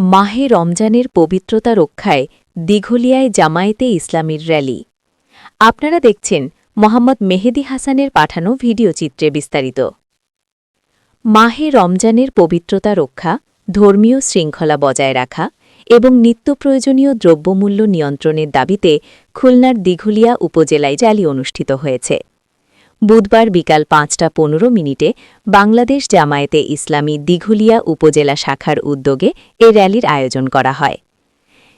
মাহে রমজানের পবিত্রতা রক্ষায় দিঘলিয়ায় জামায়েতে ইসলামীর র্যালি। আপনারা দেখছেন মোহাম্মদ মেহেদি হাসানের পাঠানো ভিডিও চিত্রে বিস্তারিত। মাহে রমজানের পবিত্রতা রক্ষা, ধর্মীয় শৃঙ্খলা বজায় রাখা এবং নিত্য প্রয়োজনীয় দ্রব্যমূল্য নিয়ন্ত্রণের দাবিতে খুলনার দিঘুলিয়া উপজেলায় র্যালি অনুষ্ঠিত হয়েছে। বুধবার বিকাল পাঁচটা পনেরো মিনিটে বাংলাদেশ জামায়াতে ইসলামী দিঘুলিয়া উপজেলা শাখার উদ্যোগে এ র্যালির আয়োজন করা হয়।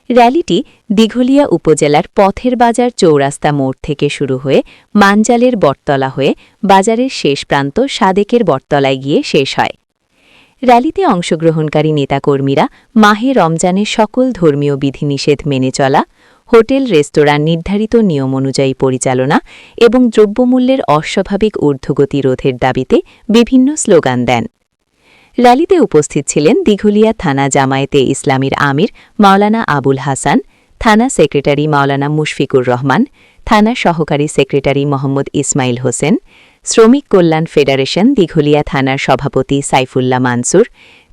র্যালিটি দিঘলিয়া উপজেলার পথের বাজার চৌরাস্তা মোড় থেকে শুরু হয়ে মানজালের বটতলা হয়ে বাজারের শেষ প্রান্ত সাদেকের বটতলায় গিয়ে শেষ হয়। র্যালিতে অংশগ্রহণকারী নেতাকর্মীরা মাহে রমজানের সকল ধর্মীয় বিধিনিষেধ মেনে চলা হোটেল রেস্তোরাঁ নির্ধারিত নিয়ম অনুযায়ী পরিচালনা এবং দ্রব্যমূল্যের অস্বাভাবিক ঊর্ধ্বগতি রোধের দাবিতে বিভিন্ন স্লোগান দেন। র্যালিতে উপস্থিত ছিলেন দিঘুলিয়া থানা জামায়াতে ইসলামীর আমির মাওলানা আবুল হাসান, থানা সেক্রেটারি মাওলানা মুশফিকুর রহমান, থানা সহকারী সেক্রেটারি মোহাম্মদ ইসমাইল হোসেন শ্রমিক কল্যাণ ফেডারেশন দিঘুলিয়া থানার সভাপতি সাইফুল্লাহ মানসুর,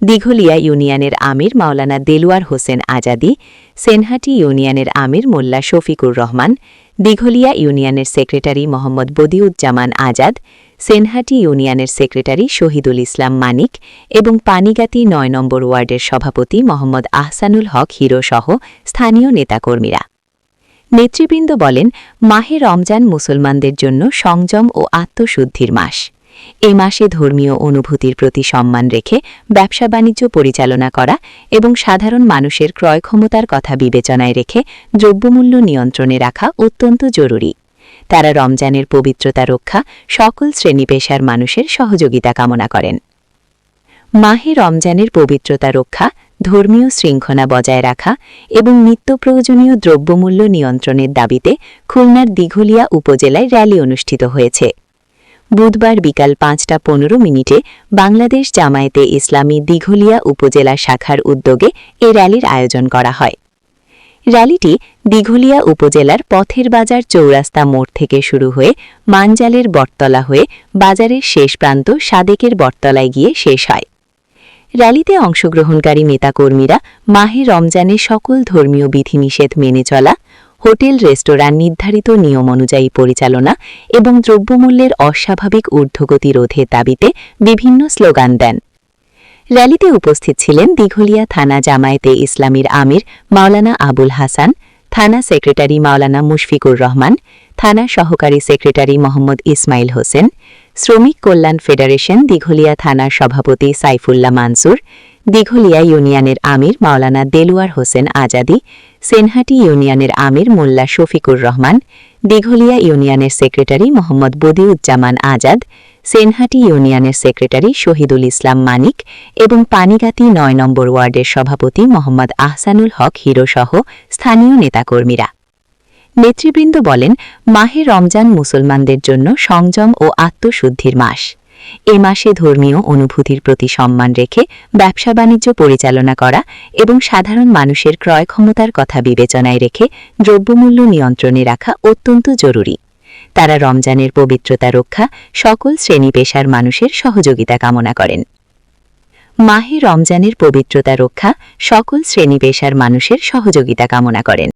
দিঘুলিয়া ইউনিয়নের আমির মাওলানা দেলুয়ার হোসেন আজাদি, সেনহাটি ইউনিয়নের আমির মোল্লা শফিকুর রহমান, দিঘলিয়া ইউনিয়নের সেক্রেটারি মোহাম্মদ বদিউজ্জামান আজাদ, সেনহাটি ইউনিয়নের সেক্রেটারি শহীদুল ইসলাম মানিক এবং পানিগাতি নয় নম্বর ওয়ার্ডের সভাপতি মোহাম্মদ আহসানুল হক হিরো সহ স্থানীয় নেতাকর্মীরা। নেতৃবৃন্দ বলেন, মাহে রমজান মুসলমানদের জন্য সংযম ও আত্মশুদ্ধির মাস। এই মাসে ধর্মীয় অনুভূতির প্রতি সম্মান রেখে ব্যবসা বাণিজ্য পরিচালনা করা এবং সাধারণ মানুষের ক্রয় ক্ষমতার কথা বিবেচনায় রেখে দ্রব্যমূল্য নিয়ন্ত্রণে রাখা অত্যন্ত জরুরি। তারা রমজানের পবিত্রতা রক্ষা সকল শ্রেণি পেশার মানুষের সহযোগিতা কামনা করেন। মাহে রমজানের পবিত্রতা রক্ষা ধর্মীয় শৃঙ্খলা বজায় রাখা এবং নিত্য প্রয়োজনীয় দ্রব্যমূল্য নিয়ন্ত্রণের দাবিতে খুলনার দিঘলিয়া উপজেলায় র্যালি অনুষ্ঠিত হয়েছে। বুধবার বিকাল পাঁচটা পনেরো মিনিটে বাংলাদেশ জামায়াতে ইসলামী দিঘলিয়া উপজেলা শাখার উদ্যোগে এ র্যালির আয়োজন করা হয়। র্যালিটি দিঘলিয়া উপজেলার পথের বাজার চৌরাস্তা মোড় থেকে শুরু হয়ে মানজালের বটতলা হয়ে বাজারের শেষ প্রান্ত সাদেকের বটতলায় গিয়ে শেষ হয়। র্যালিতে অংশগ্রহণকারী নেতাকর্মীরা মাহে রমজানে সকল ধর্মীয় বিধিনিষেধ মেনে চলা, হোটেল, রেস্তোরাঁ নির্ধারিত নিয়ম অনুযায়ী পরিচালনা এবং দ্রব্যমূল্যের অস্বাভাবিক ঊর্ধ্বগতি রোধের দাবিতে বিভিন্ন স্লোগান দেন। র্যালিতে উপস্থিত ছিলেন দিঘলিয়া থানা জামায়াতে ইসলামীর আমির মাওলানা আবুল হাসান, থানা সেক্রেটারি মাওলানা মুশফিকুর রহমান, থানা সহকারী সেক্রেটারি মোহাম্মদ ইসমাইল হোসেন শ্রমিক কল্যাণ ফেডারেশন দিঘলিয়া থানার সভাপতি সাইফুল্লাহ মানসুর, দিঘলিয়া ইউনিয়নের আমির মাওলানা দেলুয়ার হোসেন আজাদি, সেনহাটি ইউনিয়নের আমির মোল্লা শফিকুর রহমান, দিঘলিয়া ইউনিয়নের সেক্রেটারি মোহাম্মদ বদিউজ্জামান আজাদ, সেনহাটি ইউনিয়নের সেক্রেটারি শহীদুল ইসলাম মানিক এবং পানিগাতি নয় নম্বর ওয়ার্ডের সভাপতি মোহাম্মদ আহসানুল হক হিরো সহ স্থানীয় নেতাকর্মীরা। নেতৃবৃন্দ বলেন, মাহে রমজান মুসলমানদের জন্য সংযম ও আত্মশুদ্ধির মাস। এ মাসে ধর্মীয় অনুভূতির প্রতি সম্মান রেখে ব্যবসা বাণিজ্য পরিচালনা করা এবং সাধারণ মানুষের ক্রয় ক্ষমতার কথা বিবেচনায় রেখে দ্রব্যমূল্য নিয়ন্ত্রণে রাখা অত্যন্ত জরুরি। তারা রমজানের পবিত্রতা রক্ষা সকল শ্রেণি পেশার মানুষের সহযোগিতা কামনা করেন। মাহে রমজানের পবিত্রতা রক্ষা সকল শ্রেণি পেশার মানুষের সহযোগিতা কামনা করেন।